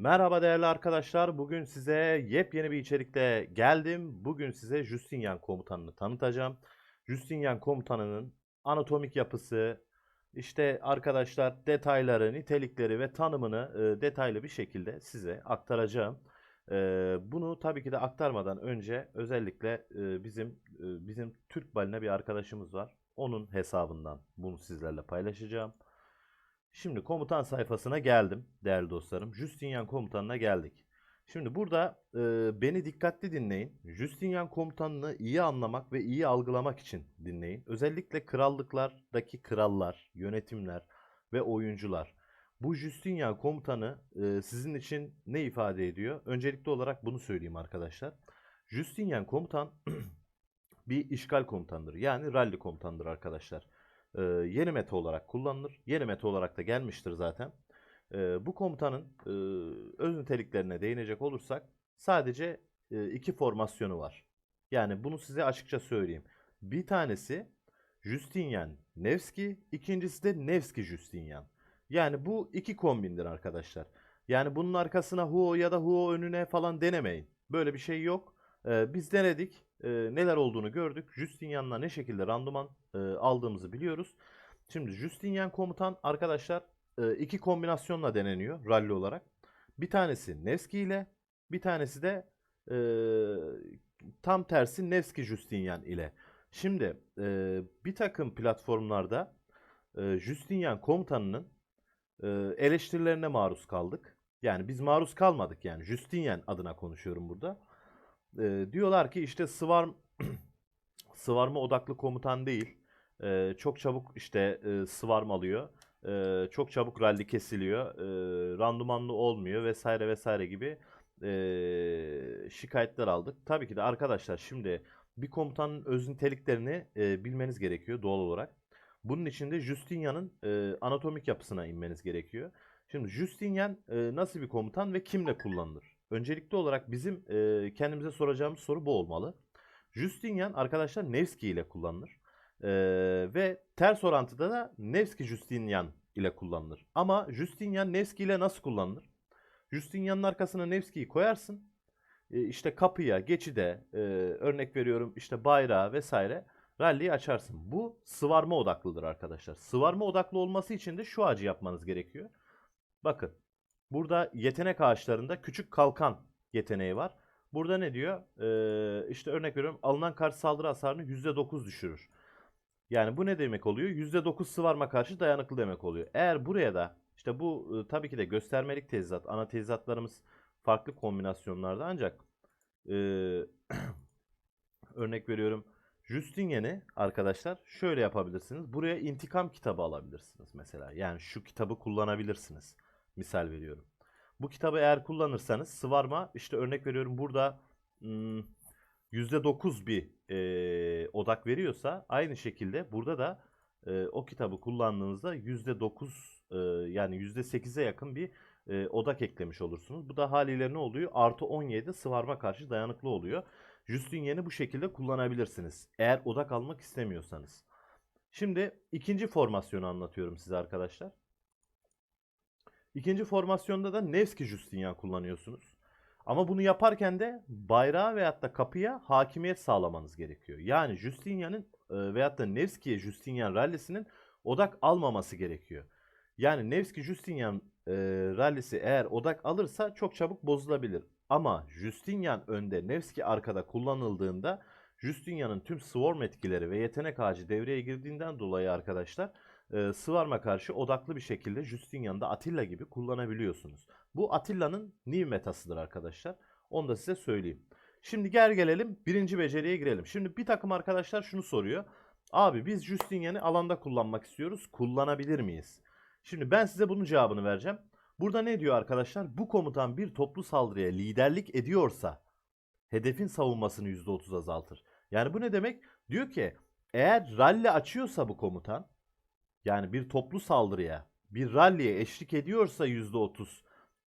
Merhaba değerli arkadaşlar. Bugün size yepyeni bir içerikle geldim. Bugün size Justinian komutanını tanıtacağım. Justinian komutanının anatomik yapısı, işte arkadaşlar detayları, nitelikleri ve tanımını e, detaylı bir şekilde size aktaracağım. E, bunu tabii ki de aktarmadan önce özellikle e, bizim e, bizim Türk baline bir arkadaşımız var. Onun hesabından bunu sizlerle paylaşacağım. Şimdi komutan sayfasına geldim değerli dostlarım. Justinian komutanına geldik. Şimdi burada e, beni dikkatli dinleyin. Justinian komutanını iyi anlamak ve iyi algılamak için dinleyin. Özellikle krallıklardaki krallar, yönetimler ve oyuncular. Bu Justinian komutanı e, sizin için ne ifade ediyor? Öncelikli olarak bunu söyleyeyim arkadaşlar. Justinian komutan bir işgal komutanıdır. Yani rally komutanıdır arkadaşlar e, yeni meta olarak kullanılır. Yeni meta olarak da gelmiştir zaten. E, bu komutanın e, öz niteliklerine değinecek olursak sadece e, iki formasyonu var. Yani bunu size açıkça söyleyeyim. Bir tanesi Justinian Nevski, ikincisi de Nevski Justinian. Yani bu iki kombindir arkadaşlar. Yani bunun arkasına Huo ya da Huo önüne falan denemeyin. Böyle bir şey yok. Ee, biz denedik. Ee, neler olduğunu gördük. Justinian'la ne şekilde randıman e, aldığımızı biliyoruz. Şimdi Justinian komutan arkadaşlar e, iki kombinasyonla deneniyor rally olarak. Bir tanesi Nevski ile bir tanesi de e, tam tersi Nevski Justinian ile. Şimdi e, bir takım platformlarda e, Justinian komutanının e, eleştirilerine maruz kaldık. Yani biz maruz kalmadık yani Justinian adına konuşuyorum burada. E, diyorlar ki işte Swarm Swarm'a odaklı komutan değil. E, çok çabuk işte e, Swarm alıyor. E, çok çabuk rally kesiliyor. E, randımanlı olmuyor vesaire vesaire gibi e, şikayetler aldık. Tabii ki de arkadaşlar şimdi bir komutanın öz niteliklerini e, bilmeniz gerekiyor doğal olarak. Bunun için de Justinian'ın e, anatomik yapısına inmeniz gerekiyor. Şimdi Justinian e, nasıl bir komutan ve kimle kullanılır? Öncelikli olarak bizim e, kendimize soracağımız soru bu olmalı. Justinian arkadaşlar Nevski ile kullanılır. E, ve ters orantıda da Nevski Justinian ile kullanılır. Ama Justinian Nevski ile nasıl kullanılır? Justinian'ın arkasına Nevski'yi koyarsın. E, işte kapıya, geçide, e, örnek veriyorum işte bayrağı vesaire rally'yi açarsın. Bu sıvarma odaklıdır arkadaşlar. Sıvarma odaklı olması için de şu ağacı yapmanız gerekiyor. Bakın Burada yetenek ağaçlarında küçük kalkan yeteneği var. Burada ne diyor? Ee, işte örnek veriyorum alınan karşı saldırı hasarını %9 düşürür. Yani bu ne demek oluyor? %9 sıvarma karşı dayanıklı demek oluyor. Eğer buraya da işte bu e, tabii ki de göstermelik tezat, ana tezatlarımız farklı kombinasyonlarda ancak e, örnek veriyorum Justinian'i arkadaşlar şöyle yapabilirsiniz. Buraya intikam kitabı alabilirsiniz mesela. Yani şu kitabı kullanabilirsiniz. Misal veriyorum. Bu kitabı eğer kullanırsanız sıvarma işte örnek veriyorum burada hmm, %9 bir e, odak veriyorsa aynı şekilde burada da e, o kitabı kullandığınızda %9 e, yani %8'e yakın bir e, odak eklemiş olursunuz. Bu da haliyle ne oluyor? Artı 17 sıvarma karşı dayanıklı oluyor. Justinian'i bu şekilde kullanabilirsiniz. Eğer odak almak istemiyorsanız. Şimdi ikinci formasyonu anlatıyorum size arkadaşlar. İkinci formasyonda da Nevski Justinian kullanıyorsunuz. Ama bunu yaparken de bayrağa veyahut da kapıya hakimiyet sağlamanız gerekiyor. Yani Justinian'ın e, veyahut da Nevski'ye Justinian rallisinin odak almaması gerekiyor. Yani Nevski Justinian e, rallisi eğer odak alırsa çok çabuk bozulabilir. Ama Justinian önde Nevski arkada kullanıldığında Justinian'ın tüm swarm etkileri ve yetenek ağacı devreye girdiğinden dolayı arkadaşlar e, Sıvarma karşı odaklı bir şekilde Justinian'da Atilla gibi kullanabiliyorsunuz. Bu Atilla'nın new metasıdır arkadaşlar. Onu da size söyleyeyim. Şimdi gel gelelim birinci beceriye girelim. Şimdi bir takım arkadaşlar şunu soruyor. Abi biz Justinian'ı alanda kullanmak istiyoruz. Kullanabilir miyiz? Şimdi ben size bunun cevabını vereceğim. Burada ne diyor arkadaşlar? Bu komutan bir toplu saldırıya liderlik ediyorsa hedefin savunmasını %30 azaltır. Yani bu ne demek? Diyor ki eğer rally açıyorsa bu komutan yani bir toplu saldırıya, bir ralliye eşlik ediyorsa %30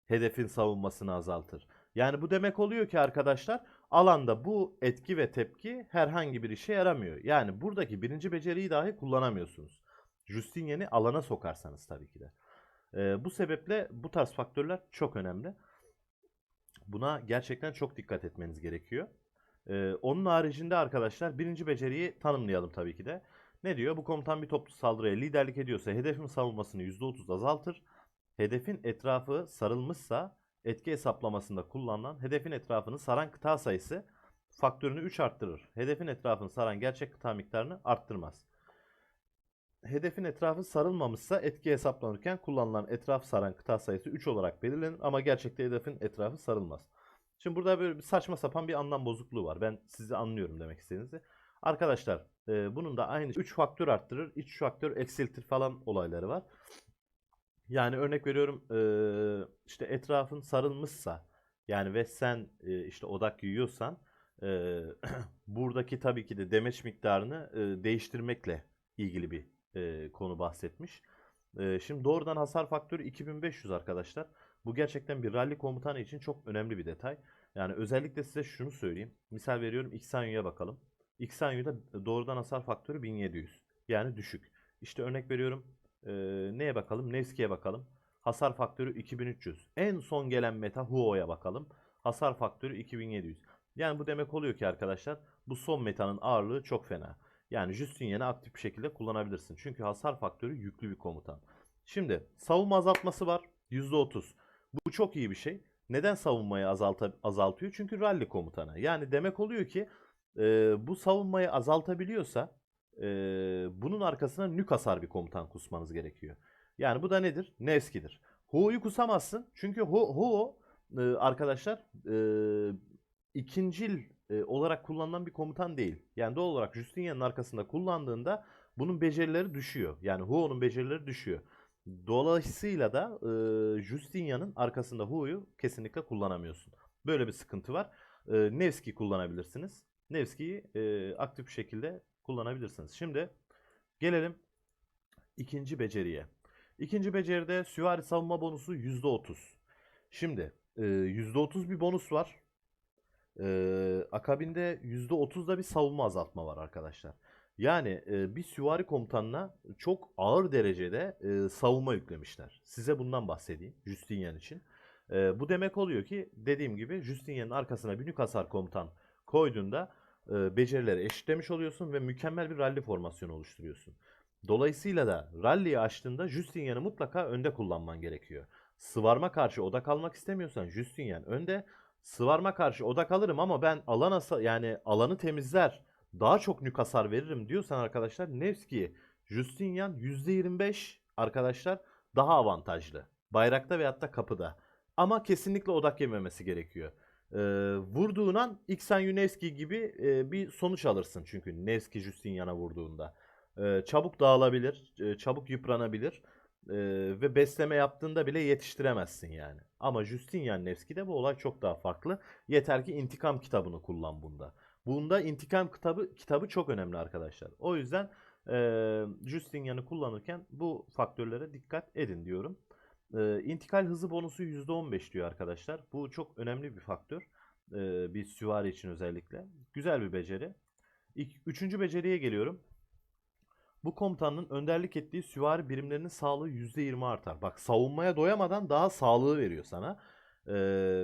hedefin savunmasını azaltır. Yani bu demek oluyor ki arkadaşlar alanda bu etki ve tepki herhangi bir işe yaramıyor. Yani buradaki birinci beceriyi dahi kullanamıyorsunuz. Justinian'i alana sokarsanız tabii ki de. Ee, bu sebeple bu tarz faktörler çok önemli. Buna gerçekten çok dikkat etmeniz gerekiyor. Ee, onun haricinde arkadaşlar birinci beceriyi tanımlayalım tabii ki de. Ne diyor? Bu komutan bir toplu saldırıya liderlik ediyorsa hedefin savunmasını %30 azaltır. Hedefin etrafı sarılmışsa etki hesaplamasında kullanılan hedefin etrafını saran kıta sayısı faktörünü 3 arttırır. Hedefin etrafını saran gerçek kıta miktarını arttırmaz. Hedefin etrafı sarılmamışsa etki hesaplanırken kullanılan etraf saran kıta sayısı 3 olarak belirlenir ama gerçekte hedefin etrafı sarılmaz. Şimdi burada böyle bir saçma sapan bir anlam bozukluğu var. Ben sizi anlıyorum demek istediğinizi. Arkadaşlar e, bunun da aynı 3 faktör arttırır, 3 faktör eksiltir falan olayları var. Yani örnek veriyorum e, işte etrafın sarılmışsa yani ve sen e, işte odak yiyorsan e, buradaki tabii ki de demeç miktarını e, değiştirmekle ilgili bir e, konu bahsetmiş. E, şimdi doğrudan hasar faktörü 2500 arkadaşlar. Bu gerçekten bir rally komutanı için çok önemli bir detay. Yani özellikle size şunu söyleyeyim. Misal veriyorum Xanyu'ya bakalım. Xanyu'da doğrudan hasar faktörü 1700. Yani düşük. İşte örnek veriyorum. e, neye bakalım? Nevski'ye bakalım. Hasar faktörü 2300. En son gelen meta Huo'ya bakalım. Hasar faktörü 2700. Yani bu demek oluyor ki arkadaşlar bu son metanın ağırlığı çok fena. Yani Justinian'ı aktif bir şekilde kullanabilirsin. Çünkü hasar faktörü yüklü bir komutan. Şimdi savunma azaltması var. %30. Bu çok iyi bir şey. Neden savunmayı azalta, azaltıyor? Çünkü rally komutanı. Yani demek oluyor ki e, bu savunmayı azaltabiliyorsa e, bunun arkasına nük hasar bir komutan kusmanız gerekiyor. Yani bu da nedir? Nevski'dir. Huo'yu kusamazsın. Çünkü Huo, Huo e, arkadaşlar e, ikincil e, olarak kullanılan bir komutan değil. Yani doğal olarak Justinian'ın arkasında kullandığında bunun becerileri düşüyor. Yani Huo'nun becerileri düşüyor. Dolayısıyla da e, Justinian'ın arkasında Huo'yu kesinlikle kullanamıyorsun. Böyle bir sıkıntı var. E, Nevski kullanabilirsiniz. Nevski'yi e, aktif bir şekilde kullanabilirsiniz. Şimdi gelelim ikinci beceriye. İkinci beceride süvari savunma bonusu %30. Şimdi e, %30 bir bonus var. Ee, akabinde %30'da bir savunma azaltma var arkadaşlar. Yani e, bir süvari komutanına çok ağır derecede e, savunma yüklemişler. Size bundan bahsedeyim Justinian için. E, bu demek oluyor ki dediğim gibi Justinian'ın arkasına bir nük hasar komutan koyduğunda e, becerileri eşitlemiş oluyorsun ve mükemmel bir rally formasyonu oluşturuyorsun. Dolayısıyla da rally'yi açtığında Justinian'ı mutlaka önde kullanman gerekiyor. Sıvarma karşı odak almak istemiyorsan Justinian önde, Sıvarma karşı odak alırım ama ben alan hasa- yani alanı temizler. Daha çok nük hasar veririm diyorsan arkadaşlar Nevski, Justinian %25 arkadaşlar daha avantajlı. Bayrakta veyahut da kapıda. Ama kesinlikle odak yememesi gerekiyor. Ee, vurduğun an Xen Nevski gibi e, bir sonuç alırsın çünkü Nevski Justinian'a vurduğunda. Ee, çabuk dağılabilir, e, çabuk yıpranabilir. Ee, ve besleme yaptığında bile yetiştiremezsin yani. Ama Justinian Nevski'de bu olay çok daha farklı. Yeter ki intikam kitabını kullan bunda. Bunda intikam kitabı kitabı çok önemli arkadaşlar. O yüzden e, Justinian'ı kullanırken bu faktörlere dikkat edin diyorum. E, intikal hızı bonusu %15 diyor arkadaşlar. Bu çok önemli bir faktör. Bir süvari için özellikle. Güzel bir beceri. Üçüncü beceriye geliyorum. Bu komutanın önderlik ettiği süvari birimlerinin sağlığı %20 artar. Bak savunmaya doyamadan daha sağlığı veriyor sana.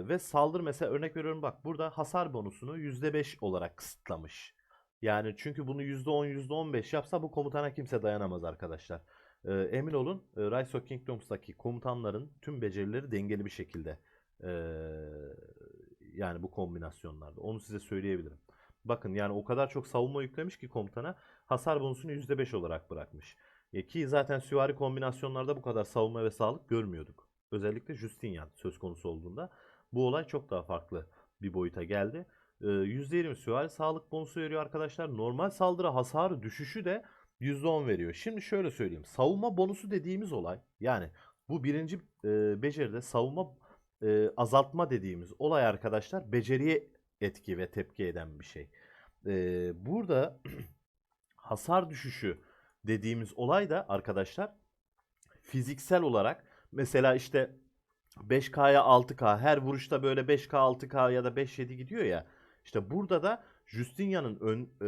Ve saldır mesela örnek veriyorum bak burada hasar bonusunu %5 olarak kısıtlamış. Yani çünkü bunu %10 %15 yapsa bu komutana kimse dayanamaz arkadaşlar. Ee, emin olun e, Rise of Kingdoms'taki komutanların tüm becerileri dengeli bir şekilde ee, yani bu kombinasyonlarda. Onu size söyleyebilirim. Bakın yani o kadar çok savunma yüklemiş ki komutana hasar bonusunu %5 olarak bırakmış. E ki zaten süvari kombinasyonlarda bu kadar savunma ve sağlık görmüyorduk. Özellikle Justinian söz konusu olduğunda bu olay çok daha farklı bir boyuta geldi. E, %20 süvari sağlık bonusu veriyor arkadaşlar. Normal saldırı hasarı düşüşü de %10 veriyor. Şimdi şöyle söyleyeyim. Savunma bonusu dediğimiz olay yani bu birinci e, beceride savunma e, azaltma dediğimiz olay arkadaşlar beceriye etki ve tepki eden bir şey. E, burada hasar düşüşü dediğimiz olay da arkadaşlar fiziksel olarak mesela işte 5K'ya 6K her vuruşta böyle 5K 6K ya da 5-7 gidiyor ya. İşte burada da Justinian'ın ön, e,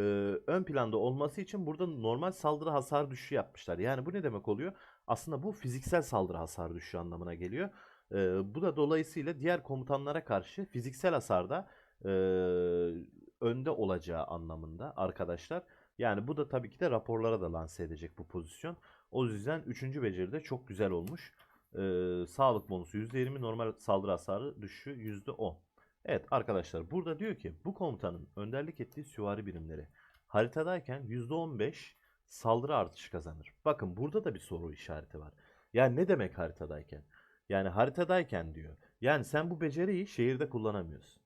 ön planda olması için burada normal saldırı hasar düşüşü yapmışlar. Yani bu ne demek oluyor? Aslında bu fiziksel saldırı hasar düşüşü anlamına geliyor. Ee, bu da dolayısıyla diğer komutanlara karşı fiziksel hasarda e, önde olacağı anlamında arkadaşlar. Yani bu da tabii ki de raporlara da lanse edecek bu pozisyon. O yüzden 3. beceride çok güzel olmuş. Ee, sağlık bonusu %20, normal saldırı hasarı düşüşü %10. Evet arkadaşlar burada diyor ki bu komutanın önderlik ettiği süvari birimleri haritadayken %15 saldırı artışı kazanır. Bakın burada da bir soru işareti var. Yani ne demek haritadayken? Yani haritadayken diyor. Yani sen bu beceriyi şehirde kullanamıyorsun.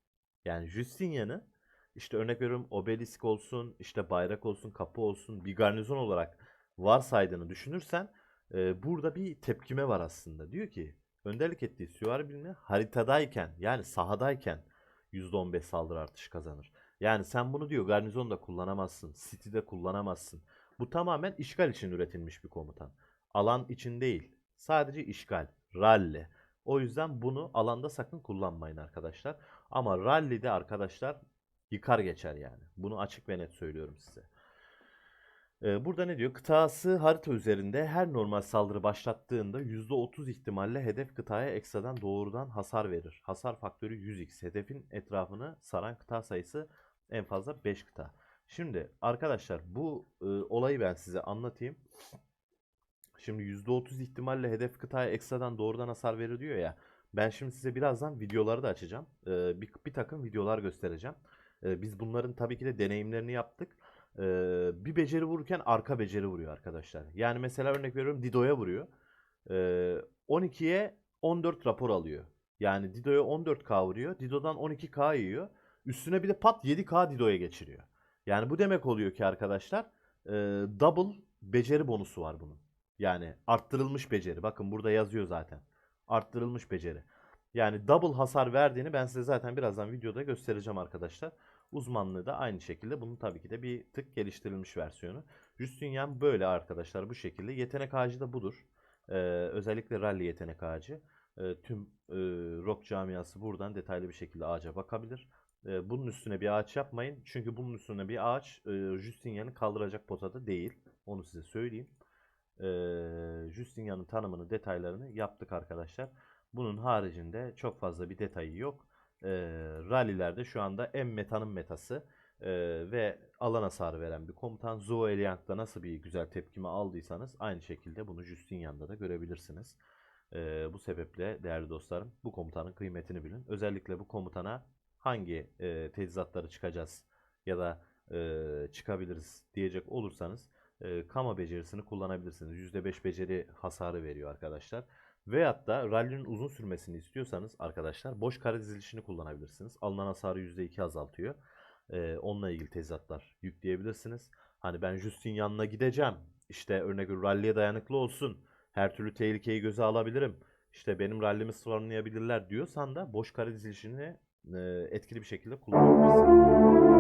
Yani Justinian'ı işte örnek veriyorum obelisk olsun, işte bayrak olsun, kapı olsun bir garnizon olarak varsaydığını düşünürsen e, burada bir tepkime var aslında. Diyor ki önderlik ettiği süvari birimi haritadayken yani sahadayken %15 saldırı artışı kazanır. Yani sen bunu diyor garnizonda kullanamazsın, city'de kullanamazsın. Bu tamamen işgal için üretilmiş bir komutan. Alan için değil. Sadece işgal, rally. O yüzden bunu alanda sakın kullanmayın arkadaşlar. Ama rally'de arkadaşlar yıkar geçer yani. Bunu açık ve net söylüyorum size. Burada ne diyor? Kıtası harita üzerinde her normal saldırı başlattığında %30 ihtimalle hedef kıtaya ekstradan doğrudan hasar verir. Hasar faktörü 100x. Hedefin etrafını saran kıta sayısı en fazla 5 kıta. Şimdi arkadaşlar bu e, olayı ben size anlatayım. Şimdi %30 ihtimalle hedef kıtaya ekstradan doğrudan hasar verir diyor ya. Ben şimdi size birazdan videoları da açacağım. Ee, bir, bir takım videolar göstereceğim. Ee, biz bunların tabii ki de deneyimlerini yaptık. Bir beceri vururken arka beceri vuruyor arkadaşlar. Yani mesela örnek veriyorum Dido'ya vuruyor. Ee, 12'ye 14 rapor alıyor. Yani Dido'ya 14k vuruyor. Dido'dan 12k yiyor. Üstüne bir de pat 7k Dido'ya geçiriyor. Yani bu demek oluyor ki arkadaşlar e, double beceri bonusu var bunun. Yani arttırılmış beceri. Bakın burada yazıyor zaten. Arttırılmış beceri. Yani double hasar verdiğini ben size zaten birazdan videoda göstereceğim arkadaşlar. Uzmanlığı da aynı şekilde. Bunun tabii ki de bir tık geliştirilmiş versiyonu. Justinian böyle arkadaşlar bu şekilde. Yetenek ağacı da budur. Ee, özellikle rally yetenek ağacı. Ee, tüm e, rock camiası buradan detaylı bir şekilde ağaca bakabilir. Ee, bunun üstüne bir ağaç yapmayın. Çünkü bunun üstüne bir ağaç e, Justinian'ı kaldıracak potada değil. Onu size söyleyeyim. Ee, Justinian'ın tanımını, detaylarını yaptık arkadaşlar. Bunun haricinde çok fazla bir detayı yok. Ee, rallilerde şu anda en metanın metası ee, ve alan hasarı veren bir komutan. Zoe Eliant'ta nasıl bir güzel tepkimi aldıysanız aynı şekilde bunu Justinian'da da görebilirsiniz. Ee, bu sebeple değerli dostlarım bu komutanın kıymetini bilin. Özellikle bu komutana hangi e, teçhizatları çıkacağız ya da e, çıkabiliriz diyecek olursanız e, kama becerisini kullanabilirsiniz. %5 beceri hasarı veriyor arkadaşlar. Veyahut da rally'nin uzun sürmesini istiyorsanız arkadaşlar boş kare dizilişini kullanabilirsiniz. Alınan hasarı %2 azaltıyor. E, onunla ilgili tezatlar yükleyebilirsiniz. Hani ben Justinian'la gideceğim. İşte örnek rally'e dayanıklı olsun. Her türlü tehlikeyi göze alabilirim. İşte benim rallimi sıfırlayabilirler diyorsan da boş kare dizilişini e, etkili bir şekilde kullanabilirsin.